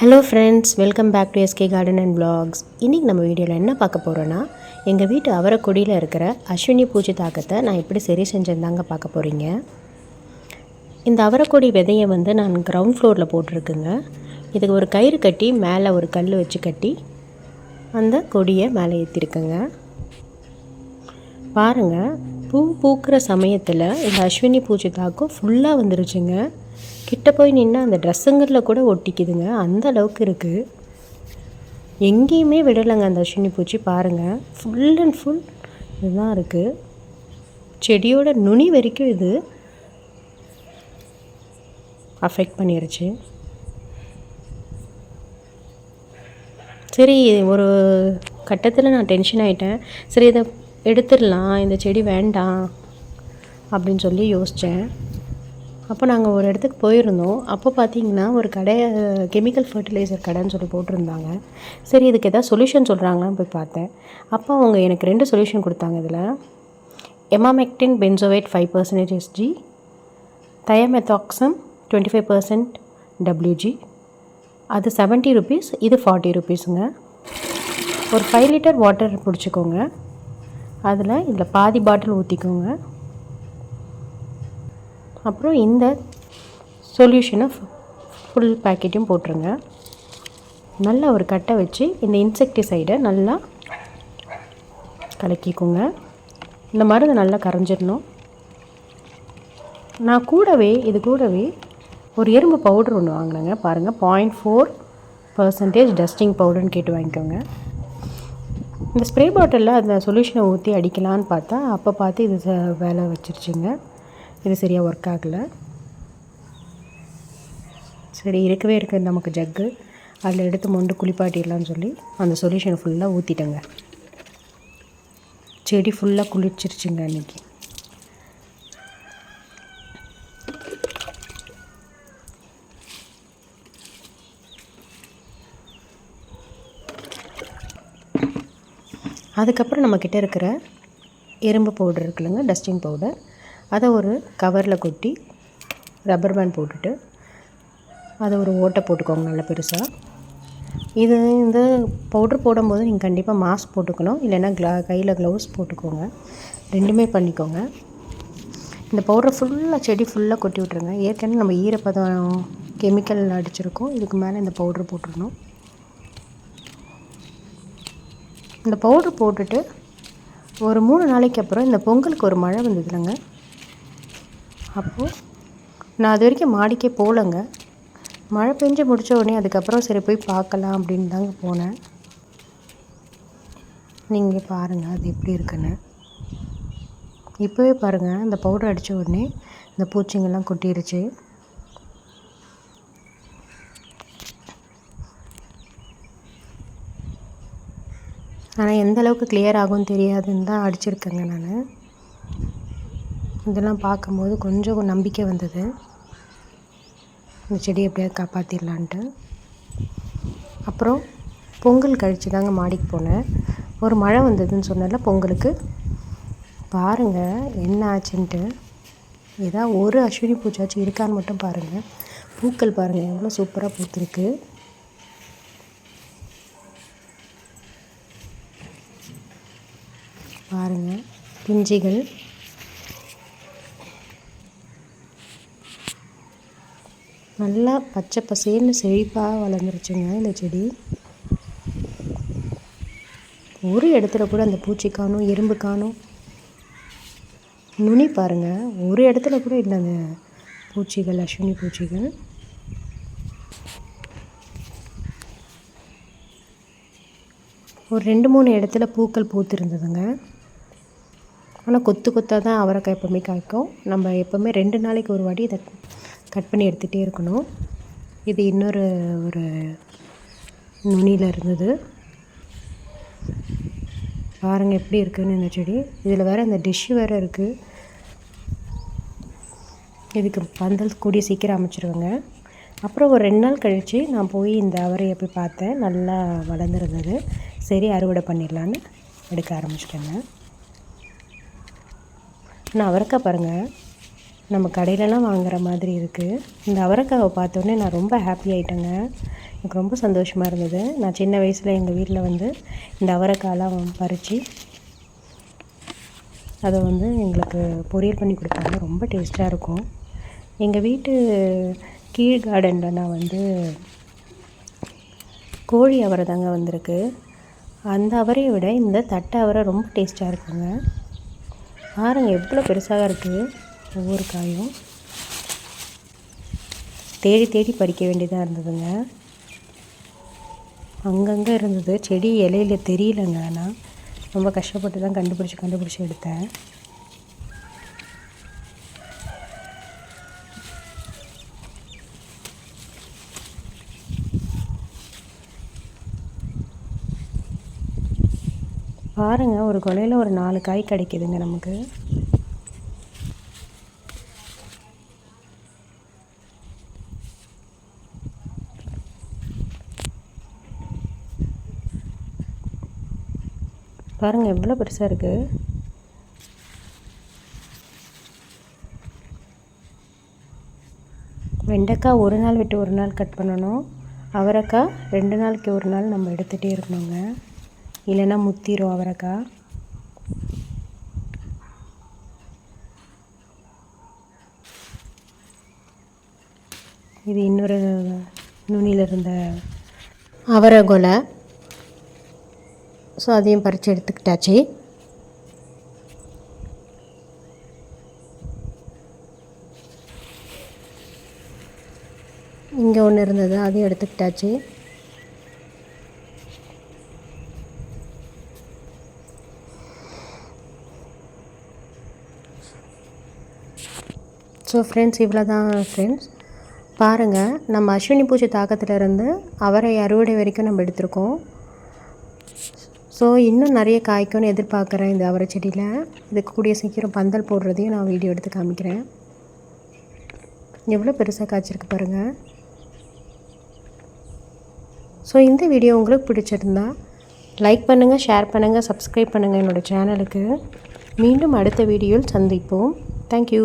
Hello friends welcome back to SK garden and vlogs. இன்றைக்கி நம்ம வீடியோவில் என்ன பார்க்க போகிறோன்னா எங்கள் வீட்டு அவரக்கொடியில் இருக்கிற அஸ்வினி பூச்சி தாக்கத்தை நான் எப்படி சரி செஞ்சிருந்தாங்க பார்க்க போகிறீங்க இந்த அவரக்கொடி விதையை வந்து நான் கிரவுண்ட் ஃப்ளோரில் போட்டிருக்குங்க. இதுக்கு ஒரு கயிறு கட்டி மேலே ஒரு கல் வச்சு கட்டி அந்த கொடியை மேலே ஏற்றிருக்குங்க பாருங்கள் பூ பூக்கிற சமயத்தில் இந்த அஸ்வினி பூச்சி தாக்கம் ஃபுல்லாக வந்துருச்சுங்க. கிட்ட போய் நின்று அந்த ட்ரெஸ்ஸுங்களில் கூட ஒட்டிக்குதுங்க. அந்த அளவுக்கு இருக்குது எங்கேயுமே விடலைங்க அந்த அஸ்வினி பூச்சி பாருங்கள் ஃபுல் அண்ட் ஃபுல் இதுதான் இருக்குது செடியோட நுனி வரைக்கும் இது அஃபெக்ட் பண்ணிருச்சு. சரி ஒரு கட்டத்தில் நான் டென்ஷன் ஆகிட்டேன் சரி இதை எடுத்துடலாம். இந்த செடி வேண்டாம். அப்படின்னு சொல்லி யோசித்தேன் அப்போ நாங்கள் ஒரு இடத்துக்கு போயிருந்தோம். அப்போ பார்த்தீங்கன்னா ஒரு கடை கெமிக்கல் ஃபர்டிலைசர் கடைன்னு சொல்லி போட்டிருந்தாங்க. சரி இதுக்கு எதாவது சொல்யூஷன் சொல்கிறாங்களான்னு போய் பார்த்தேன். அப்போ அவங்க எனக்கு ரெண்டு சொல்யூஷன் கொடுத்தாங்க இதில். Emamectin benzoate five percentage SG thiamethoxam twenty five percent WG அது செவன்ட்டி ருபீஸ் இது ஃபார்ட்டி ருபீஸுங்க ஒரு ஃபைவ் லிட்டர் வாட்டர் பிடிச்சிக்கோங்க. அதில் இதில் பாதி பாட்டில் ஊற்றிக்கோங்க அப்புறம் இந்த சொல்யூஷனை ஃபுல் பேக்கெட்டையும் போட்டுருங்க. நல்லா ஒரு கட்டை வச்சு இந்த இன்செக்டிசைடை நல்லா கலக்கிக்கோங்க. இந்த மருந்து நல்லா கரைஞ்சிடணும் நான் கூடவே இது கூடவே ஒரு எறும்பு பவுடர் ஒன்று வாங்கினேங்க. பாருங்கள் பாயிண்ட் ஃபோர் பர்சன்டேஜ் டஸ்டிங் பவுடர்னு கேட்டு வாங்கிக்கோங்க. இந்த ஸ்ப்ரே பாட்டிலில் அந்த சொல்யூஷனை ஊற்றி அடிக்கலான்னு பார்த்தா அப்போ பார்த்து இது ச- வேலை வச்சிருச்சுங்க. இது சரியாக ஒர்க் ஆகலை. சரி இருக்கவே இருக்குது நமக்கு ஜக்கு அதில் எடுத்து மொண்டு குளிப்பாட்டிடலான்னு சொல்லி அந்த சொல்யூஷனை ஃபுல்லாக ஊற்றிட்டேங்க செடி ஃபுல்லாக குளிச்சிருச்சுங்க அன்றைக்கி அதுக்கப்புறம் நம்மக்கிட்ட இருக்கிற எறும்பு பவுடர் இருக்குல்லங்க டஸ்டிங் பவுடர் அதை ஒரு கவரில் கொட்டி ரப்பர் பேண்ட் போட்டுட்டு அதை ஒரு ஓட்டை போட்டுக்கோங்க நல்லா பெருசாக இது இந்த பவுட்ரு போடும்போது நீங்கள் கண்டிப்பாக மாஸ்க் போட்டுக்கணும். இல்லைன்னா க்ளா கையில் க்ளவுஸ் போட்டுக்கோங்க. ரெண்டுமே பண்ணிக்கோங்க. இந்த பவுடரை ஃபுல்லாக செடி ஃபுல்லாக கொட்டி விட்ருங்க ஏற்கனவே நம்ம ஈரப்பதம் கெமிக்கல் அடிச்சிருக்கோம். இதுக்கு மேலே இந்த பவுட்ரு போட்டுடணும். இந்த பவுட்ரு போட்டுட்டு ஒரு மூணு நாளைக்கு அப்புறம் இந்த பொங்கலுக்கு ஒரு மழை வந்ததுலங்க. அப்போது நான் அது வரைக்கும் மாடிக்கே போகலங்க. மழை பெஞ்சு முடித்த உடனே அதுக்கப்புறம் சரி போய் பார்க்கலாம் அப்படின்னு தாங்க போனேன். நீங்கள் பாருங்கள் அது எப்படி இருக்குன்னு. இப்போவே பாருங்கள் இந்த பவுடர் அடித்த உடனே இந்த பூச்சிங்கெல்லாம் கொட்டிருச்சு. ஆனால் எந்த அளவுக்கு கிளியர் ஆகும்னு தெரியாதுன்னு தான் அடிச்சிருக்கேங்க நான். இதெல்லாம் பார்க்கும்போது கொஞ்சம் நம்பிக்கை வந்தது. இந்த செடியை எப்படியாவது காப்பாற்றிடலான்ட்டு அப்புறம் பொங்கல் கழிச்சு தாங்க மாடிக்கு போனேன். ஒரு மழை வந்ததுன்னு சொன்னல பொங்கலுக்கு. பாருங்கள் என்ன ஆச்சுன்ட்டு. ஏதாவது ஒரு அஸ்வினி பூச்சாச்சும் இருக்கான்னு மட்டும் பாருங்கள் பூக்கள் பாருங்கள் எவ்வளோ சூப்பராக பூத்துருக்கு. பாருங்கள் பிஞ்சுகள். நல்லா பச்சை பசேல்னு செழிப்பாக வளர்ந்துருச்சுங்க இந்த செடி. ஒரு இடத்துல கூட அந்த பூச்சி காணும் எறும்பு காணும் நுனி பாருங்கள் ஒரு இடத்துல கூட இல்லை அந்த பூச்சிகள் அஸ்வினி பூச்சிகள். ஒரு ரெண்டு மூணு இடத்துல பூக்கள் பூத்திருந்ததுங்க. ஆனால் கொத்து கொத்தாக தான் அவரைக்காய் எப்போவுமே காய்க்கும். நம்ம எப்போவுமே ரெண்டு நாளைக்கு ஒரு வாட்டி இதை கட் பண்ணி எடுத்துகிட்டே இருக்கணும். இது இன்னொரு ஒரு நுனியில் இருந்தது. பாருங்கள் எப்படி இருக்குன்னு இந்த செடி. இதில் வேறு அந்த டிஷ்ஷு வேறு இருக்குது இதுக்கு பந்தல் கூடிய சீக்கிரம் அமைச்சிருவேங்க. அப்புறம் ஒரு ரெண்டு நாள் கழித்து நான் போய் இந்த அவரையை போய் பார்த்தேன். நல்லா வளர்ந்துருந்தது. சரி அறுவடை பண்ணிடலான்னு எடுக்க ஆரம்பிச்சிட்டேங்க. நான் அவரைக்காய் பாருங்கள் நம்ம கடையிலலாம் வாங்குற மாதிரி இருக்குது இந்த அவரைக்காவை பார்த்தோன்னே நான் ரொம்ப ஹாப்பி ஆகிட்டேங்க எனக்கு ரொம்ப சந்தோஷமாக இருந்தது. நான் சின்ன வயசில் எங்கள் வீட்டில் வந்து இந்த அவரைக்காலாம் பறித்து அதை வந்து எங்களுக்கு பொரியல் பண்ணி கொடுத்தாங்க. ரொம்ப டேஸ்ட்டாக இருக்கும். எங்கள் வீட்டு கீழ் கார்டனில் நான் வந்து கோழி அவரை தாங்க வந்திருக்கு. அந்த அவரையை விட இந்த தட்டை அவரை ரொம்ப டேஸ்ட்டாக இருக்குங்க. பாருங்கள் எவ்வளோ பெருசாக இருக்குது ஒவ்வொரு காயும் தேடி தேடி பறிக்க வேண்டியதாக இருந்ததுங்க. அங்கங்கே இருந்தது. செடி இலையில தெரியலங்க. ஆனால் ரொம்ப கஷ்டப்பட்டு தான் கண்டுபிடிச்சி கண்டுபிடிச்சி எடுத்தேன். பாருங்கள் ஒரு கொலையில் ஒரு நாலு காய் கிடைக்குதுங்க நமக்கு. பாருங்கள் எவ்வளோ பெருசாக இருக்குது வெண்டைக்காய் ஒரு நாள் விட்டு ஒரு நாள் கட் பண்ணணும். அவரைக்காய் ரெண்டு நாளைக்கு ஒரு நாள் நம்ம எடுத்துகிட்டே இருக்கணுங்க. இல்லைன்னா முத்திரும் அவரைக்காய். இது இன்னொரு நுனியில் இருந்த அவரை கொலை ஸோ அதையும் பறித்து எடுத்துக்கிட்டாச்சு. இங்கே ஒன்று இருந்தது அதையும் எடுத்துக்கிட்டாச்சு. ஸோ ஃப்ரெண்ட்ஸ் இவ்வளோ தான் ஃப்ரெண்ட்ஸ் பாருங்கள் நம்ம அஸ்வினி பூஜை தாக்கத்துலேருந்து அவரை அறுவடை வரைக்கும் நம்ம எடுத்திருக்கோம். ஸோ இன்னும் நிறைய காய்க்கும்னு எதிர்பார்க்குறேன் இந்த அவரை செடியில். இதுக்கு கூடிய சீக்கிரம் பந்தல் போடுறதையும் நான் வீடியோ எடுத்து காமிக்கிறேன். எவ்வளோ பெருசாக காய்ச்சிருக்கு பாருங்கள் ஸோ இந்த வீடியோ உங்களுக்கு பிடிச்சிருந்தா லைக் பண்ணுங்கள் ஷேர் பண்ணுங்கள் சப்ஸ்கிரைப் பண்ணுங்கள் என்னோடய சேனலுக்கு மீண்டும் அடுத்த வீடியோவில் சந்திப்போம். தேங்க்யூ